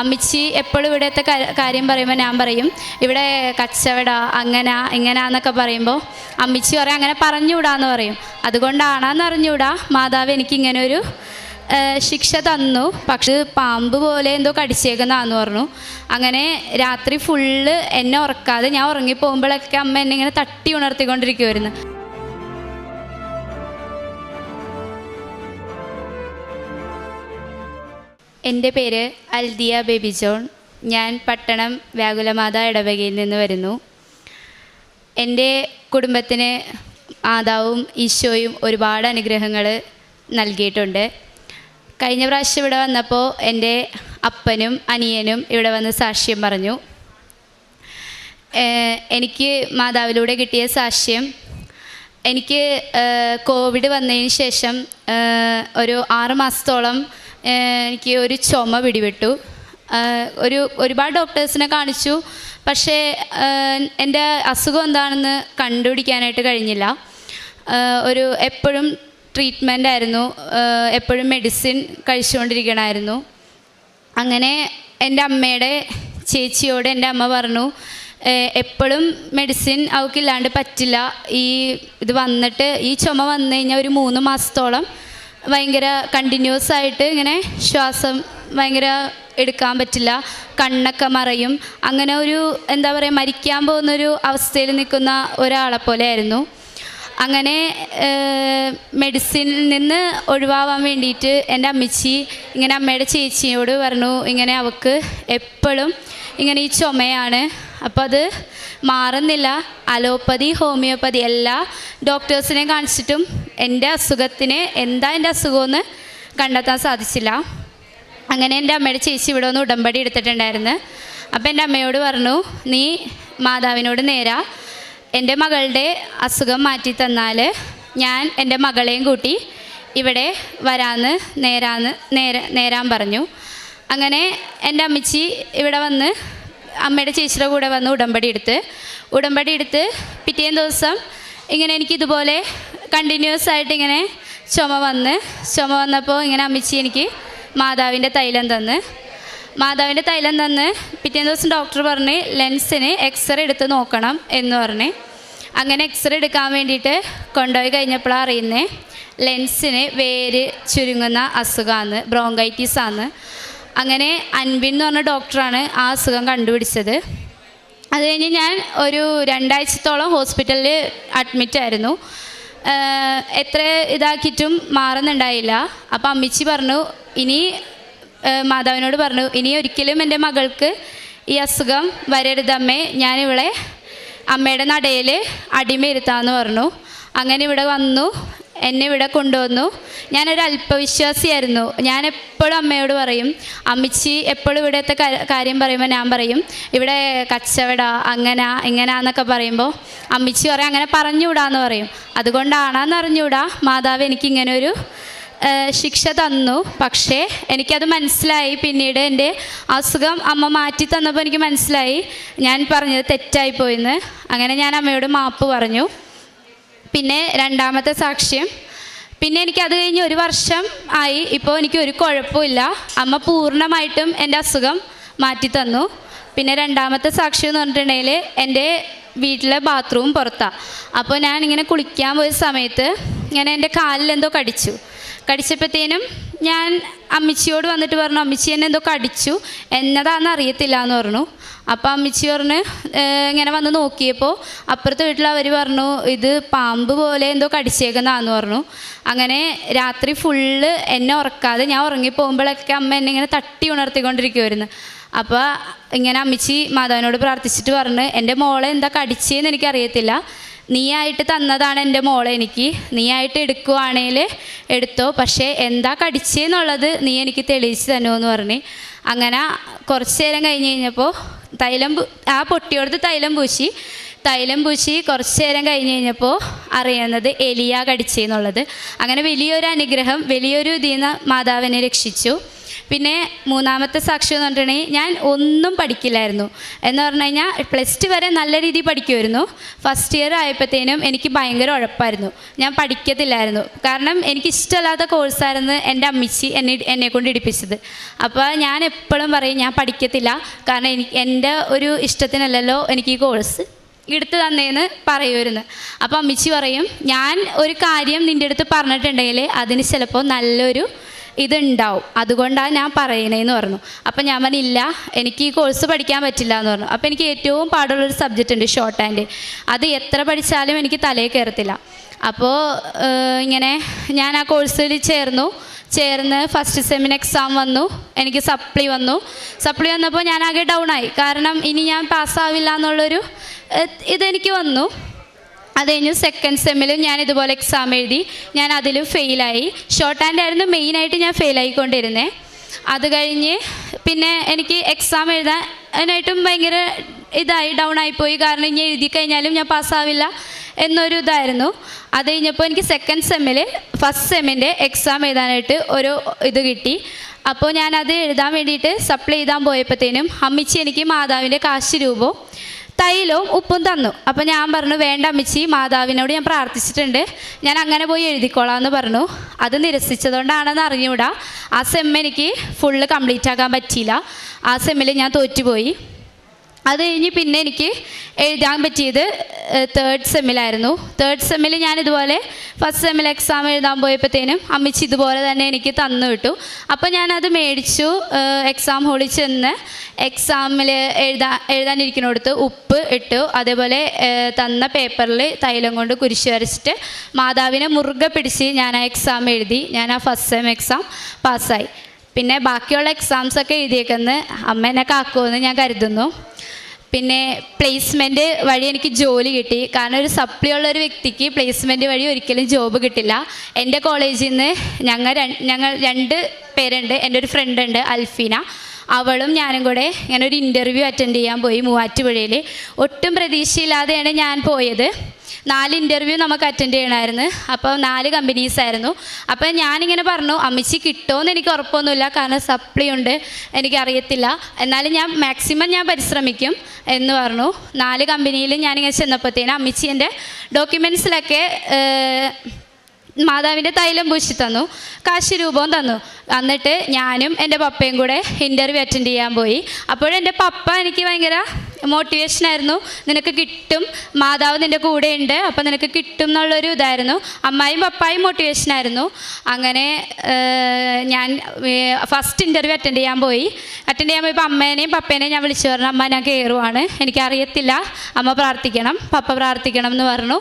അമ്മിച്ചി എപ്പോഴും ഇവിടുത്തെ കാര്യം പറയുമ്പോൾ ഞാൻ പറയും ഇവിടെ കച്ചവട അങ്ങനെ എന്നൊക്കെ പറയുമ്പോൾ അമ്മിച്ചി പറയും അങ്ങനെ പറഞ്ഞുകൂടാന്ന് പറയും. അതുകൊണ്ടാണെന്ന് അറിഞ്ഞുകൂടാ മാതാവ് എനിക്ക് ഇങ്ങനെ ഒരു ശിക്ഷ തന്നു. പക്ഷെ പാമ്പ് പോലെ എന്തോ കടിച്ചേക്കുന്നതാന്ന് പറഞ്ഞു. അങ്ങനെ രാത്രി ഫുള്ള് എന്നെ ഉറക്കാതെ ഞാൻ ഉറങ്ങിപ്പോകുമ്പോഴൊക്കെ അമ്മ എന്നെ ഇങ്ങനെ തട്ടി ഉണർത്തിക്കൊണ്ടിരിക്കുമായിരുന്നു എന്റെ പേര് അൽദിയ ബേബി ജോൺ. ഞാൻ പട്ടണം വ്യാകുലമാത ഇടവകയിൽ നിന്ന് വരുന്നു. എന്റെ കുടുംബത്തിന് മാതാവും ഈശോയും ഒരുപാട് അനുഗ്രഹങ്ങൾ നൽകിയിട്ടുണ്ട്. കഴിഞ്ഞ പ്രാവശ്യം ഇവിടെ വന്നപ്പോൾ എന്റെ അപ്പനും അനിയനും ഇവിടെ വന്ന് സാക്ഷ്യം പറഞ്ഞു. എനിക്ക് മാതാവിലൂടെ കിട്ടിയ സാക്ഷ്യം എനിക്ക് കോവിഡ് വന്നതിന് ശേഷം ഒരു ആറ് മാസത്തോളം എനിക്ക് ഒരു ചുമ പിടിപെട്ടു. ഒരു ഒരുപാട് ഡോക്ടേഴ്സിനെ കാണിച്ചു. പക്ഷേ എന്റെ അസുഖം എന്താണെന്ന് കണ്ടുപിടിക്കാനായിട്ട് കഴിഞ്ഞില്ല. ഒരു എപ്പോഴും ട്രീറ്റ്മെന്റ് ആയിരുന്നു. എപ്പോഴും മെഡിസിൻ കഴിച്ചുകൊണ്ടിരിക്കണമായിരുന്നു അങ്ങനെ എന്റെ അമ്മയുടെ ചേച്ചിയോട് എന്റെ അമ്മ പറഞ്ഞു എപ്പോഴും മെഡിസിൻ അവൾക്കില്ലാണ്ട് പറ്റില്ല. ഈ ഇത് വന്നിട്ട് ഈ ചുമ വന്നു കഴിഞ്ഞാൽ ഒരു മൂന്ന് മാസത്തോളം ഭയങ്കര കണ്ടിന്യൂസ് ആയിട്ട് ഇങ്ങനെ ശ്വാസം ഭയങ്കര എടുക്കാൻ പറ്റില്ല. കണ്ണൊക്കെ മറയും. അങ്ങനെ ഒരു എന്താ പറയുക മരിക്കാൻ പോകുന്നൊരു അവസ്ഥയിൽ നിൽക്കുന്ന ഒരാളെ പോലെ ആയിരുന്നു അങ്ങനെ മെഡിസിനിൽ നിന്ന് ഒഴിവാവാൻ വേണ്ടിയിട്ട് എന്റെ അമ്മച്ചി ഇങ്ങനെ അമ്മയുടെ ചേച്ചിയോട് പറഞ്ഞു ഇങ്ങനെ അവൾക്ക് എപ്പോഴും ഇങ്ങനെ ഈ ചുമയാണ്. അപ്പോൾ അത് മാറുന്നില്ല. അലോപ്പതി ഹോമിയോപ്പതി എല്ലാ ഡോക്ടേഴ്സിനെ കാണിച്ചിട്ടും എന്റെ അസുഖത്തിന് എന്താ എന്റെ അസുഖമെന്ന് കണ്ടെത്താൻ സാധിച്ചില്ല. അങ്ങനെ എന്റെ അമ്മയുടെ ചേച്ചി ഇവിടെ ഒന്ന് ഉടമ്പടി എടുത്തിട്ടുണ്ടായിരുന്നു. അപ്പോൾ എന്റെ അമ്മയോട് പറഞ്ഞു നീ മാതാവിനോട് നേരാ. എന്റെ മകളുടെ അസുഖം മാറ്റി തന്നാൽ ഞാൻ എന്റെ മകളെയും കൂട്ടി ഇവിടെ വരാന്ന് നേരാന്ന് നേര നേരാൻ പറഞ്ഞു. അങ്ങനെ എന്റെ അമ്മച്ചി ഇവിടെ വന്ന് അമ്മയുടെ ചേച്ചിയുടെ കൂടെ വന്ന് ഉടമ്പടി എടുത്ത് ഉടമ്പടി എടുത്ത് പിറ്റേന്ന് ദിവസം ഇങ്ങനെ എനിക്കിതുപോലെ കണ്ടിന്യൂസ് ആയിട്ട് ഇങ്ങനെ ചുമ വന്ന് ചുമ വന്നപ്പോൾ ഇങ്ങനെ അമ്മച്ചി എനിക്ക് മാതാവിന്റെ തൈലം തന്ന്. മാതാവിന്റെ തൈലം തന്ന് പിറ്റേന്ന് ദിവസം ഡോക്ടർ പറഞ്ഞ് ലെൻസിന് എക്സ്റേ എടുത്ത് നോക്കണം എന്ന് പറഞ്ഞ്. അങ്ങനെ എക്സ്റേ എടുക്കാൻ വേണ്ടിയിട്ട് കൊണ്ടുപോയി കഴിഞ്ഞപ്പോഴാണ് അറിയുന്നത് ലെൻസിന് വേര് ചുരുങ്ങുന്ന അസുഖമാണ് ബ്രോങ്കൈറ്റിസ് ആണ് അങ്ങനെ അൻബിൻ എന്ന് പറഞ്ഞ ഡോക്ടറാണ് ആ അസുഖം കണ്ടുപിടിച്ചത്. അത് കഴിഞ്ഞ് ഞാൻ ഒരു രണ്ടാഴ്ചത്തോളം ഹോസ്പിറ്റലിൽ അഡ്മിറ്റ് ആയിരുന്നു. എത്ര ഇതാക്കിയിട്ടും മാറുന്നുണ്ടായില്ല. അപ്പം അമ്മിച്ചി പറഞ്ഞു ഇനി മാതാവിനോട് പറഞ്ഞു ഇനി ഒരിക്കലും എന്റെ മകൾക്ക് ഈ അസുഖം വരരുതമ്മേ ഞാനിവിടെ അമ്മയുടെ നടയിൽ അടിമയിരുത്താമെന്ന് പറഞ്ഞു. അങ്ങനെ ഇവിടെ വന്നു. എന്നെ ഇവിടെ കൊണ്ടുവന്നു. ഞാനൊരു അല്പവിശ്വാസിയായിരുന്നു. ഞാൻ എപ്പോഴും അമ്മയോട് പറയും അമ്മിച്ചി എപ്പോഴും ഇവിടുത്തെ കാര്യം പറയുമ്പോൾ ഞാൻ പറയും ഇവിടെ കച്ചവട അങ്ങനെ ഇങ്ങനാന്നൊക്കെ പറയുമ്പോൾ അമ്മിച്ചി പറയും അങ്ങനെ പറഞ്ഞുവിടാന്ന് പറയും. അതുകൊണ്ടാണെന്ന് അറിഞ്ഞുവിടാ. മാതാവ് എനിക്കിങ്ങനെ ഒരു ശിക്ഷ തന്നു. പക്ഷേ എനിക്കത് മനസ്സിലായി. പിന്നീട് എന്റെ അസുഖം അമ്മ മാറ്റി തന്നപ്പോൾ എനിക്ക് മനസ്സിലായി. ഞാൻ പറഞ്ഞത് തെറ്റായിപ്പോയിന്ന്. അങ്ങനെ ഞാൻ അമ്മയോട് മാപ്പ് പറഞ്ഞു. പിന്നെ രണ്ടാമത്തെ സാക്ഷ്യം. പിന്നെ എനിക്ക് അത് കഴിഞ്ഞ് ഒരു വർഷം ആയി. ഇപ്പോൾ എനിക്ക് ഒരു കുഴപ്പമില്ല. അമ്മ പൂർണമായിട്ടും എന്റെ അസുഖം മാറ്റി തന്നു. പിന്നെ രണ്ടാമത്തെ സാക്ഷ്യം എന്ന് പറഞ്ഞിട്ടുണ്ടെങ്കിൽ എന്റെ വീട്ടിലെ ബാത്റൂം പുറത്താണ് അപ്പോൾ ഞാൻ ഇങ്ങനെ കുളിക്കാൻ പോയ സമയത്ത് ഞാൻ എന്റെ കാലിൽ എന്തോ കടിച്ചു. കടിച്ചപ്പോഴത്തേനും ഞാൻ അമ്മിച്ചിയോട് വന്നിട്ട് പറഞ്ഞു അമ്മിച്ചി എന്നെ എന്തോ കടിച്ചു എന്നതാണെന്ന് അറിയത്തില്ല എന്ന് പറഞ്ഞു. അപ്പോൾ അമ്മിച്ചി പറഞ്ഞ് "ഏഹ് ഇങ്ങനെ വന്ന് നോക്കിയപ്പോൾ അപ്പുറത്തെ വീട്ടിൽ അവർ പറഞ്ഞു ഇത് പാമ്പ് പോലെ എന്തോ കടിച്ചേക്കുന്നതാന്ന് പറഞ്ഞു. അങ്ങനെ രാത്രി ഫുള്ള് എന്നെ ഉറക്കാതെ ഞാൻ ഉറങ്ങിപ്പോകുമ്പോഴൊക്കെ അമ്മ എന്നെ ഇങ്ങനെ തട്ടി ഉണർത്തിക്കൊണ്ടിരിക്കുമായിരുന്നു അപ്പോൾ ഇങ്ങനെ അമ്മിച്ചി മാതാവിനോട് പ്രാർത്ഥിച്ചിട്ട് പറഞ്ഞ് എന്റെ മോളെ എന്താ കടിച്ചതെന്ന് എനിക്കറിയത്തില്ല. നീയായിട്ട് തന്നതാണ് എന്റെ മോളെ എനിക്ക്. നീയായിട്ട് എടുക്കുവാണേൽ എടുത്തോ. പക്ഷേ എന്താ കടിച്ചെന്നുള്ളത് നീ എനിക്ക് തെളിയിച്ച് എന്ന് പറഞ്ഞ്. അങ്ങനെ കുറച്ച് നേരം കഴിഞ്ഞ് കഴിഞ്ഞപ്പോൾ തൈലം ആ പൊട്ടിയോടത്ത് തൈലം പൂശി. തൈലം പൂശി കുറച്ച് നേരം കഴിഞ്ഞ് കഴിഞ്ഞപ്പോൾ അറിയുന്നത് എലിയ കടിച്ചെന്നുള്ളത്. അങ്ങനെ വലിയൊരു അനുഗ്രഹം വലിയൊരു ഇതിൽ നിന്ന് മാതാവിനെ രക്ഷിച്ചു. പിന്നെ മൂന്നാമത്തെ സാക്ഷ്യം എന്ന് പറഞ്ഞിട്ടുണ്ടെങ്കിൽ ഞാൻ ഒന്നും പഠിക്കില്ലായിരുന്നു. എന്ന് പറഞ്ഞു കഴിഞ്ഞാൽ പ്ലസ് ടു വരെ നല്ല രീതിയിൽ പഠിക്കുമായിരുന്നു. ഫസ്റ്റ് ഇയർ ആയപ്പോഴത്തേനും എനിക്ക് ഭയങ്കര ഉഴപ്പായിരുന്നു. ഞാൻ പഠിക്കത്തില്ലായിരുന്നു. കാരണം എനിക്ക് ഇഷ്ടമല്ലാത്ത കോഴ്സായിരുന്നു എന്റെ അമ്മിച്ചി എന്നെ എന്നെ കൊണ്ട് ഇടിപ്പിച്ചത്. അപ്പോൾ ഞാൻ എപ്പോഴും പറയും ഞാൻ പഠിക്കത്തില്ല. കാരണം എനിക്ക് എന്റെ ഒരു ഇഷ്ടത്തിനല്ലല്ലോ എനിക്ക് ഈ കോഴ്സ് എടുത്തു തന്നേന്ന് പറയുമായിരുന്നു. അപ്പോൾ അമ്മച്ചി പറയും ഞാൻ ഒരു കാര്യം നിന്റെ അടുത്ത് പറഞ്ഞിട്ടുണ്ടെങ്കിൽ അതിന് ചിലപ്പോൾ നല്ലൊരു ഇതുണ്ടാവും. അതുകൊണ്ടാണ് ഞാൻ പറയണേന്ന് പറഞ്ഞു. അപ്പം ഞാൻ പറഞ്ഞില്ല എനിക്ക് ഈ കോഴ്സ് പഠിക്കാൻ പറ്റില്ല എന്ന് പറഞ്ഞു. അപ്പോൾ എനിക്ക് ഏറ്റവും പാടുള്ളൊരു സബ്ജക്റ്റ് ഉണ്ട് ഷോർട്ട് ഹാൻഡ് അത് എത്ര പഠിച്ചാലും എനിക്ക് തലയിൽ കയറത്തില്ല. അപ്പോൾ ഇങ്ങനെ ഞാൻ ആ കോഴ്സിൽ ചേർന്നു. ചേർന്ന് ഫസ്റ്റ് സെമിന് എക്സാം വന്നു. എനിക്ക് സപ്ലി വന്നു. സപ്ലി വന്നപ്പോൾ ഞാൻ ആകെ ഡൗൺ ആയി. കാരണം ഇനി ഞാൻ പാസ്സാവില്ല എന്നുള്ളൊരു ഇതെനിക്ക് വന്നു. അത് കഴിഞ്ഞ് സെക്കൻഡ് സെമ്മിലും ഞാൻ ഇതുപോലെ എക്സാം എഴുതി ഞാൻ അതിലും ഫെയിലായി ഷോർട്ട് ഹാൻഡ് ആയിരുന്നു മെയിനായിട്ട് ഞാൻ ഫെയിലായിക്കൊണ്ടിരുന്നത് അത് കഴിഞ്ഞ് പിന്നെ എനിക്ക് എക്സാം എഴുതാനായിട്ടും ഭയങ്കര ഇതായി ഡൗൺ ആയിപ്പോയി. കാരണം ഇനി എഴുതി കഴിഞ്ഞാലും ഞാൻ പാസ്സാവില്ല എന്നൊരു ഇതായിരുന്നു. അത് കഴിഞ്ഞപ്പോൾ എനിക്ക് സെക്കൻഡ് സെമ്മിൽ ഫസ്റ്റ് സെമ്മിന്റെ എക്സാം എഴുതാനായിട്ട് ഒരു ഇത് കിട്ടി. അപ്പോൾ ഞാനത് എഴുതാൻ വേണ്ടിയിട്ട് സപ്ലൈ ചെയ്താൻ പോയപ്പോഴത്തേനും അമ്മിച്ചി എനിക്ക് മാതാവിന്റെ കാശ് രൂപവും തൈലവും ഉപ്പും തന്നു. അപ്പം ഞാൻ പറഞ്ഞു വേണ്ട അമ്മച്ചി മാതാവിനോട് ഞാൻ പ്രാർത്ഥിച്ചിട്ടുണ്ട്. ഞാൻ അങ്ങനെ പോയി എഴുതിക്കോളാം എന്ന് പറഞ്ഞു. അത് നിരസിച്ചതുകൊണ്ടാണെന്ന് അറിഞ്ഞുകൂടാ. ആ സെം എനിക്ക് ഫുള്ള് കംപ്ലീറ്റ് ആക്കാൻ പറ്റിയില്ല. ആ സെമ്മിൽ ഞാൻ തോറ്റുപോയി. അത് കഴിഞ്ഞ് പിന്നെ എനിക്ക് എഴുതാൻ പറ്റിയത് തേർഡ് സെമ്മിലായിരുന്നു തേർഡ് സെമ്മിൽ ഞാൻ ഇതുപോലെ ഫസ്റ്റ് സെമ്മിൽ എക്സാം എഴുതാൻ പോയപ്പോഴത്തേനും അമ്മച്ചി ഇതുപോലെ തന്നെ എനിക്ക് തന്നു വിട്ടു അപ്പോൾ ഞാനത് മേടിച്ചു എക്സാം ഹോളിൽ ചെന്ന് എക്സാമിൽ എഴുതാ എഴുതാനിരിക്കുന്നിടത്ത് ഉപ്പ് ഇട്ടു അതേപോലെ തന്ന പേപ്പറിൽ തൈലം കൊണ്ട് കുരിശ് വരച്ചിട്ട് മാതാവിനെ മുറുകെ പിടിച്ച് ഞാൻ ആ എക്സാം എഴുതി ഞാൻ ആ ഫസ്റ്റ് സെം എക്സാം പാസ്സായി പിന്നെ ബാക്കിയുള്ള എക്സാംസൊക്കെ എഴുതിയേക്കുന്നത് എഴുതിയേക്കെന്ന് അമ്മ എന്നെ കാക്കുമെന്ന് ഞാൻ കരുതുന്നു. പിന്നെ പ്ലേസ്മെന്റ് വഴി എനിക്ക് ജോലി കിട്ടി. കാരണം ഒരു സപ്ലി ഉള്ള ഒരു വ്യക്തിക്ക് പ്ലേസ്മെന്റ് വഴി ഒരിക്കലും ജോബ് കിട്ടില്ല. എന്റെ കോളേജിൽ നിന്ന് ഞങ്ങൾ ഞങ്ങൾ രണ്ട് പേരുണ്ട്. എന്റെ ഒരു ഫ്രണ്ട് ഉണ്ട് അൽഫീന. അവളും ഞാനും കൂടെ ഇങ്ങനെ ഒരു ഇന്റർവ്യൂ അറ്റൻഡ് ചെയ്യാൻ പോയി മൂവാറ്റുപുഴയിൽ ഒട്ടും പ്രതീക്ഷയില്ലാതെയാണ് ഞാൻ പോയത്. നാല് ഇന്റർവ്യൂ നമുക്ക് അറ്റൻഡ് ചെയ്യണമായിരുന്നു അപ്പോൾ നാല് കമ്പനീസ് ആയിരുന്നു. അപ്പോൾ ഞാനിങ്ങനെ പറഞ്ഞു അമ്മച്ചി കിട്ടുമോയെന്ന് എനിക്ക് ഉറപ്പൊന്നുമില്ല. കാരണം സപ്ലി ഉണ്ട്. എനിക്കറിയത്തില്ല. എന്നാലും ഞാൻ മാക്സിമം ഞാൻ പരിശ്രമിക്കും എന്ന് പറഞ്ഞു. നാല് കമ്പനിയിൽ ഞാനിങ്ങനെ ചെന്നപ്പോഴത്തേനും അമ്മച്ചി എന്റെ ഡോക്യുമെൻസിലൊക്കെ മാതാവിന്റെ തൈലം പൂശി തന്നു. കാശ് രൂപവും തന്നു. എന്നിട്ട് ഞാനും എന്റെ പപ്പയും കൂടെ ഇന്റർവ്യൂ അറ്റൻഡ് ചെയ്യാൻ പോയി. അപ്പോഴെന്റെ പപ്പ എനിക്ക് ഭയങ്കര മോട്ടിവേഷനായിരുന്നു നിനക്ക് കിട്ടും. മാതാവ് നിന്റെ ഉണ്ട് അപ്പോൾ നിനക്ക് കിട്ടും എന്നുള്ളൊരു ഇതായിരുന്നു. അമ്മായും പപ്പായും മോട്ടിവേഷൻ ആയിരുന്നു. അങ്ങനെ ഞാൻ ഫസ്റ്റ് ഇന്റർവ്യൂ അറ്റൻഡ് ചെയ്യാൻ പോയി. അറ്റൻഡ് ചെയ്യാൻ പോയപ്പോൾ അമ്മേനെയും പപ്പേനെയും ഞാൻ വിളിച്ചു പറഞ്ഞു അമ്മ ഞാൻ കയറുവാണ് എനിക്കറിയത്തില്ല. അമ്മ പ്രാർത്ഥിക്കണം. പപ്പ പ്രാർത്ഥിക്കണം എന്ന് പറഞ്ഞു.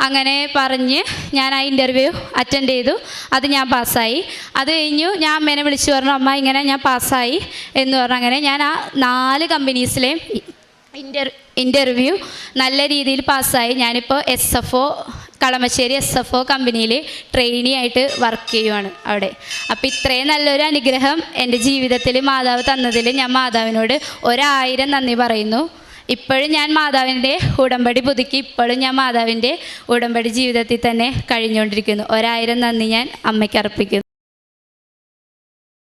അങ്ങനെ പറഞ്ഞ് ഞാൻ ആ ഇന്റർവ്യൂ അറ്റൻഡ് ചെയ്തു. അത് ഞാൻ പാസ്സായി. അത് കഴിഞ്ഞു ഞാൻ അമ്മേനെ വിളിച്ചു പറഞ്ഞു അമ്മ ഇങ്ങനെ ഞാൻ പാസ്സായി എന്ന് പറഞ്ഞു. അങ്ങനെ ഞാൻ ആ നാല് കമ്പനീസിലെയും ഇന്റർ ഇന്റർവ്യൂ നല്ല രീതിയിൽ പാസ്സായി. ഞാനിപ്പോൾ S F O Kalamassery S F O കമ്പനിയിൽ ട്രെയിനി ആയിട്ട് വർക്ക് ചെയ്യുവാണ് അവിടെ. അപ്പോൾ ഇത്രയും നല്ലൊരു അനുഗ്രഹം എന്റെ ജീവിതത്തിൽ മാതാവ് തന്നതിൽ ഞാൻ മാതാവിനോട് ഒരായിരം നന്ദി പറയുന്നു. ഇപ്പോഴും ഞാൻ മാതാവിന്റെ ഉടമ്പടി പുതുക്കി ഇപ്പോഴും ഞാൻ മാതാവിന്റെ ഉടമ്പടി ജീവിതത്തിൽ തന്നെ കഴിഞ്ഞുകൊണ്ടിരിക്കുന്നു. ഒരായിരം നന്ദി ഞാൻ അമ്മയ്ക്ക് അർപ്പിക്കുന്നു.